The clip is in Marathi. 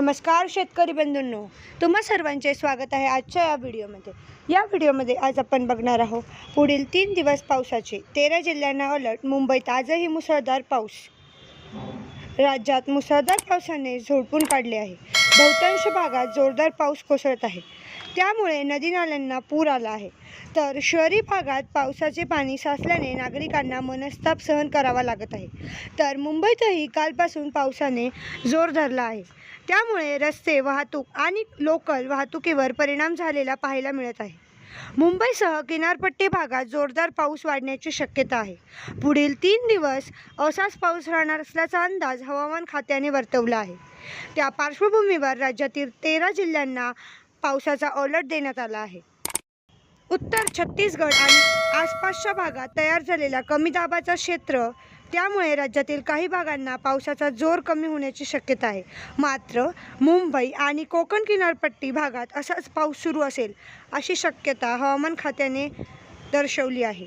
नमस्कार शेतकरी बंधूंनो तुम्हा सर्वांचे स्वागत आहे आजच्या या व्हिडिओमध्ये. या व्हिडिओमध्ये आज आपण बघणार आहोत पुढील तीन दिवस पावसाचे तेरा जिल्ह्यांना अलर्ट मुंबईत आजही मुसळधार पाऊस. राज्यात मुसळधार पावसाने झोडपून काढले आहे. बहुतांश भागात जोरदार पाऊस कोसळत आहे. त्यामुळे नदी नाल्यांना पूर आला आहे. तर शहरी भागात पावसाचे पाणी साचल्याने नागरिकांना मनस्ताप सहन करावा लागत आहे. तर मुंबईतही कालपासून पावसाने जोर धरला आहे. त्यामुळे रस्ते वाहतूक आणि लोकल वाहतुकीवर परिणाम झालेला पाहायला मिळत आहे. मुंबईसह किनारपट्टी भागात जोरदार पाऊस वाढण्याची शक्यता आहे. पुढील तीन दिवस असाच पाऊस राहणार असल्याचा अंदाज हवामान खात्याने वर्तवला आहे. त्या पार्श्वभूमीवर राज्यातील तेरा जिल्ह्यांना पावसाचा अलर्ट देण्यात आला आहे. उत्तर छत्तीसगड आणि आसपासच्या भागात तयार झालेला कमी दाबाचा क्षेत्र त्यामुळे राज्यातील काही भागांना पावसाचा जोर कमी होण्याची शक्यता आहे. मात्र मुंबई आणि कोकण किनारपट्टी भागात असाच पाऊस सुरू असेल अशी शक्यता हवामान खात्याने दर्शवली आहे.